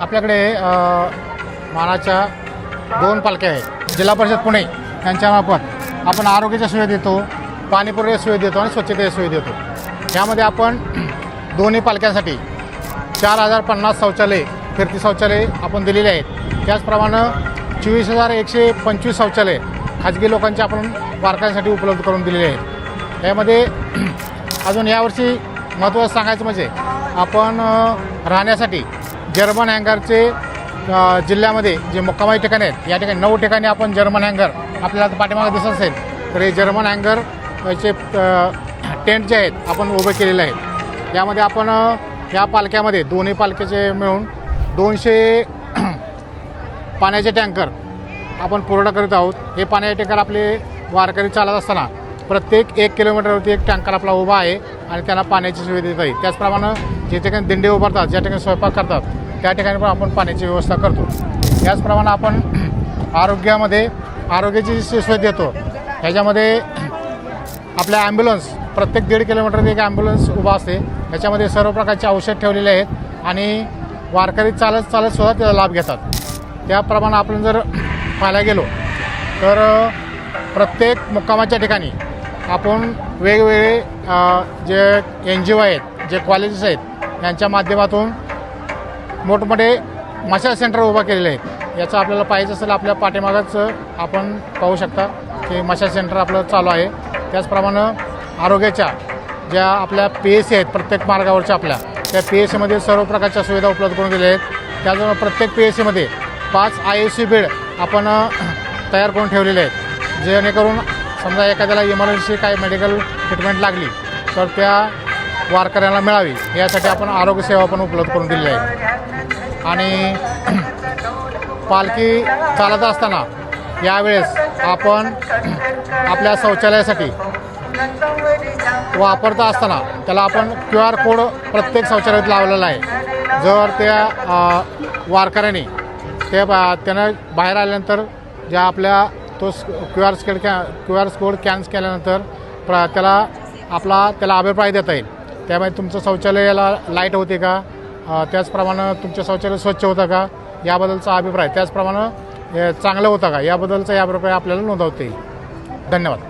आपल्याकडे मानाच्या दोन पालख्या आहेत. जिल्हा परिषद पुणे यांच्यामार्फत आपण आरोग्याच्या सोयी देतो पाणीपुरवठ्याच्या सोयी देतो आणि स्वच्छतेच्या सोयी देतो. यामध्ये आपण दोन्ही पालख्यांसाठी चार हजार पन्नास शौचालय फिरती शौचालय आपण दिलेले आहेत. त्याचप्रमाणे चोवीस हजार एकशे पंचवीस शौचालय खाजगी लोकांचे आपण वारकऱ्यांसाठी उपलब्ध करून दिलेले आहेत. यामध्ये अजून यावर्षी महत्त्वाचं सांगायचं म्हणजे आपण राहण्यासाठी जर्मन हँगरचे जिल्ह्यामध्ये जे मुक्कामाई ठिकाणी आहेत या ठिकाणी नऊ ठिकाणी आपण जर्मन हँगर आपल्याला पाठीमागे दिसत असेल तर हे जर्मन हँगर चे टेंट जे आहेत आपण उभे केलेले आहेत. यामध्ये आपण या पालख्यामध्ये दोन्ही पालख्याचे मिळून दोनशे पाण्याचे टँकर आपण पुरवठा करीत आहोत. हे पाण्याचे टँकर आपले वारकरी चालत असताना प्रत्येक एक किलोमीटरवरती एक टँकर आपला उभा आहे आणि त्यांना पाण्याची सुविधा देत आहे. त्याचप्रमाणे जे ठिकाणी दिंडे उभारतात ज्या ठिकाणी स्वयंपाक करतात त्या ठिकाणी पण आपण पाण्याची व्यवस्था करतो. त्याचप्रमाणे आपण आरोग्यामध्ये आरोग्याची जी सोय देतो ह्याच्यामध्ये आपल्या ॲम्ब्युलन्स प्रत्येक दीड किलोमीटर एक ॲम्ब्युलन्स उभा असते. याच्यामध्ये सर्व प्रकारचे औषध ठेवलेले आहेत आणि वारकरी चालत चालत सुद्धा त्याचा लाभ घेतात. त्याप्रमाणे आपण जर पाहायला गेलो तर प्रत्येक मुक्कामाच्या ठिकाणी आपण वेगवेगळे जे एन जी ओ आहेत जे कॉलेजेस आहेत यांच्या माध्यमातून मोठमोठे मसाज सेंटर उभा केलेले आहेत. याचं आपल्याला पाहिजे असेल आपल्या पाठीमागच आपण पाहू शकता की मसाज सेंटर आपलं चालू आहे. त्याचप्रमाणे आरोग्याच्या ज्या आपल्या पी एस सी आहेत प्रत्येक मार्गावरच्या आपल्या त्या पी एस सीमध्ये सर्व प्रकारच्या सुविधा उपलब्ध करून दिल्या आहेत. त्याचबरोबर प्रत्येक पी एस सीमध्ये पाच आय एस सी बेड आपण तयार करून ठेवलेले आहेत. जेणेकरून समजा एखाद्याला इमर्जन्सी काही मेडिकल ट्रीटमेंट लागली तर त्या वारकऱ्यांना मिळावी. यासाठी आपण आरोग्य सेवा पण उपलब्ध करून दिलेली आहे. आणि पालखी चालत असताना यावेळेस आपण आपल्या शौचालयासाठी वापरता असताना त्याला आपण क्यू आर कोड प्रत्येक शौचालयात लावलेला आहे. जर त्या वारकऱ्याने ते बा त्यानं बाहेर आल्यानंतर ज्या आपल्या तो क्यू आर स्केड कॅ क्यू आर कोड कॅन्स केल्यानंतर प्र त्याला आपला त्याला अभिप्राय देता येईल. त्यामुळे तुमचं शौचालयाला लाइट होते का? त्याचप्रमाणे तुमचं शौचालय स्वच्छ होतं का? याबद्दलचा अभिप्राय. त्याचप्रमाणे चांगलं होतं का? याबद्दलचा या अभिप्राय आपल्याला नोंदवता येईल. धन्यवाद.